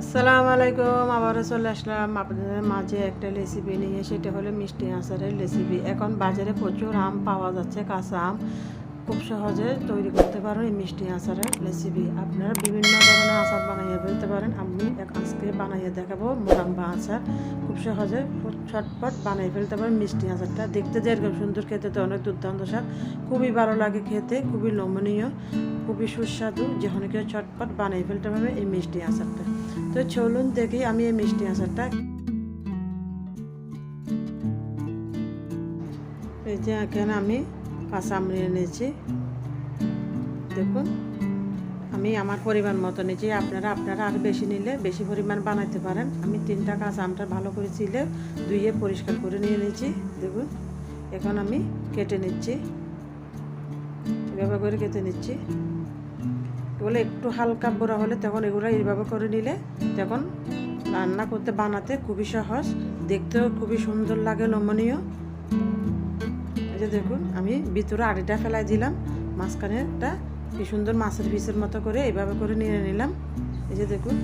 আসসালামু আলাইকুম, আবারও চলে আসলাম আপনাদের মাঝে একটা রেসিপি নিয়ে। সেটা হলো মিষ্টি আচারের রেসিপি এখন বাজারে প্রচুর আম পাওয়া যাচ্ছে, কাঁচা আম। খুব সহজে তৈরি করতে পারেন এই মিষ্টি আচারের রেসিপি আপনারা বিভিন্ন ধরনের আচার বানাইয়ে ফেলতে পারেন। আমি এক আজকে বানাইয়ে দেখাবো মোরাম্বা আচার। খুব সহজে ছটপট বানিয়ে ফেলতে পারেন মিষ্টি আচারটা। দেখতে যেরকম সুন্দর, খেতে তো অনেক দুর্দান্ত স্বাদ। খুবই ভালো লাগে খেতে, খুবই নমনীয়, খুবই সুস্বাদু। যেখানে কেউ চটপট বানিয়ে ফেলতে পারবে এই মিষ্টি আচারটা। তো চলুন দেখি আমি এই মিষ্টি আচারটা এই যে এখানে আমি কাঁচা আম নিয়ে নিয়েছি দেখুন, আমি আমার পরিমাণ মতো নিয়েছি আপনারা আপনারা আর বেশি নিলে বেশি পরিমাণ বানাইতে পারেন। আমি তিনটা কাঁচা আমটা ভালো করে ছিলে ধুয়ে পরিষ্কার করে নিয়ে নিয়েছি দেখুন, এখন আমি কেটে নিচ্ছি। এভাবে করে কেটে নিচ্ছি। এগুলো একটু হালকা বড়া হলে তখন এগুলো এইভাবে করে নিলে তখন রান্না করতে বানাতে খুবই সহজ, দেখতেও খুবই সুন্দর লাগে নমনীয় এই যে দেখুন, আমি ভিতরে আড়িটা ফেলাই দিলাম মাঝখানেটা কি সুন্দর মাছের পিসের মতো করে এইভাবে করে নিয়ে নিলাম। এই যে দেখুন,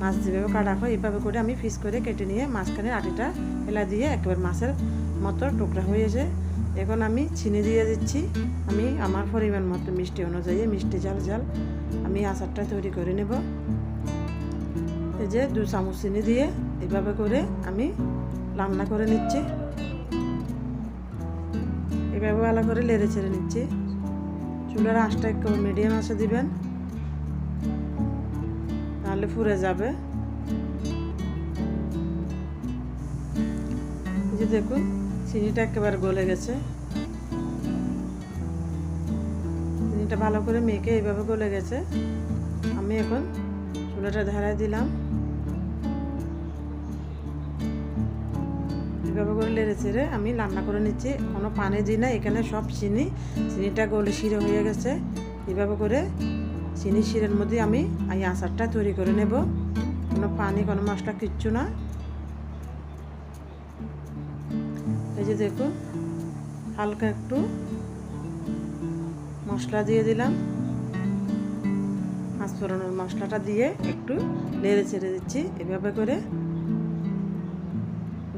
মাছ যেভাবে কাটা হয়, এইভাবে করে আমি ফিস করে কেটে নিয়ে মাঝখানে আটিটা ফেলা দিয়ে একেবারে মাছের মতো টুকরা হয়েছে এখন আমি চিনি দিয়ে দিচ্ছি। আমি আমার পরিমাণ মতো মিষ্টি অনুযায়ী মিষ্টি জাল জাল আমি আচারটা তৈরি করে নেব। এই যে দু চামচ চিনি দিয়ে এইভাবে করে আমি রান্না করে নিচ্ছি। এভাবে ভালো করে লেড়ে ছেড়ে নিচ্ছি। চুলের আঁচটা একটু মিডিয়াম আঁচে দিবেন। নাহলে ফুরে যাবে। যে দেখুন চিনিটা একেবারে গলে গেছে। চিনিটা ভালো করে মেখে এইভাবে গলে গেছে। আমি এখন চুলাটা ধারায় দিলাম। এইভাবে করে লেড়ে চেড়ে আমি রান্না করে নিচ্ছি। কোনো পানি দিই না, এখানে সব চিনি, চিনিটা গলে শিরে হয়ে গেছে। এইভাবে করে চিনি শিরের মধ্যে আমি এই আচারটা তৈরি করে নেব। কোনো পানি, কোনো মশলা, কিচ্ছু না। এই যে দেখুন, হালকা একটু মশলা দিয়ে দিলাম। মাছ ফোড়ানোর মশলাটা দিয়ে একটু নেড়ে ছেড়ে দিচ্ছি, এভাবে করে।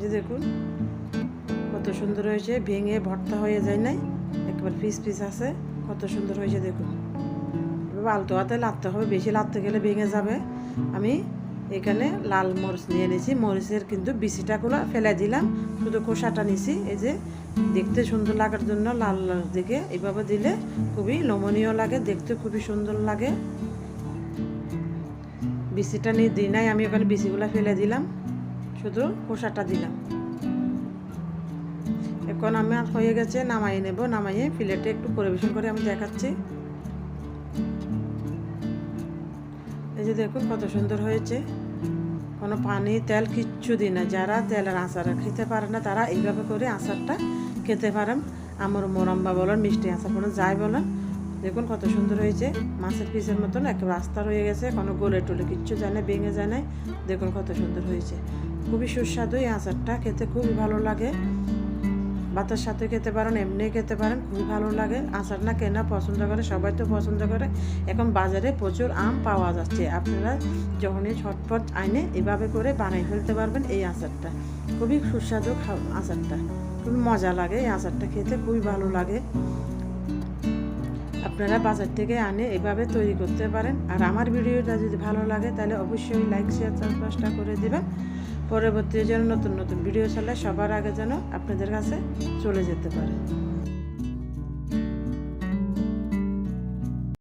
যে দেখুন, কত সুন্দর হয়েছে, ভেঙে ভর্তা হয়ে যায় নাই, একবার পিস পিস আছে, কত সুন্দর হয়েছে দেখুন। এভাবে আলতো হাতে লাড়তে হবে, বেশি লাড়তে গেলে ভেঙে যাবে। আমি এখানে লাল মরিচ নিয়ে নিয়েছি মরিচের কিন্তু বিচিটাগুলো ফেলে দিলাম। শুধু খোসাটা নিছি। এই যে দেখতে সুন্দর লাগার জন্য লাল লাল দিকে। এভাবে দিলে খুবই নমনীয় লাগে, দেখতে খুবই সুন্দর লাগে। বিচিটা নিয়ে দিই নাই, আমি ওখানে বিচিগুলো ফেলে দিলাম। শুধু খোসাটা দিলাম। এখন আমার হয়ে গেছে নামাই নেব। নামাইয়ে প্লেটে একটু পরিবেশন করে আমি দেখাচ্ছি। এই যে দেখুন কত সুন্দর হয়েছে। কোনো পানি, তেল কিচ্ছু দিই না। যারা তেলের আচার খেতে পারে না, তারা এইভাবে করে আচারটা খেতে পারেন। আমার মোরাম্বা বলেন, মিষ্টি আচার বলেন, যাই বলেন, দেখুন কত সুন্দর হয়েছে। মাছের পিসের মতন একটা রাস্তা রয়ে গেছে, কোনো গোলে টোলে কিচ্ছু জানে ভেঙে যায় না। দেখুন কত সুন্দর হয়েছে। খুবই সুস্বাদু এই আচারটা, খেতে খুবই ভালো লাগে। ভাতের সাথে খেতে পারেন, এমনি খেতে পারেন, খুবই ভালো লাগে। আচার না কেনা পছন্দ করে, সবাই তো পছন্দ করে। এখন বাজারে প্রচুর আম পাওয়া যাচ্ছে। আপনারা যখনই ছটফট আইনে এভাবে করে বানিয়ে ফেলতে পারবেন এই আচারটা। খুবই সুস্বাদু আচারটা। খুবই মজা লাগে এই আচারটা খেতে, খুবই ভালো লাগে। আপনারা বাজার থেকে আনে এভাবে তৈরি করতে পারেন। আর আমার ভিডিওটা যদি ভালো লাগে, তাহলে অবশ্যই লাইক শেয়ার সাবস্ক্রাইবটা করে দেবেন। পরবর্তী যেন নতুন নতুন ভিডিও চলে সবার আগে যেন আপনাদের কাছে চলে যেতে পারে।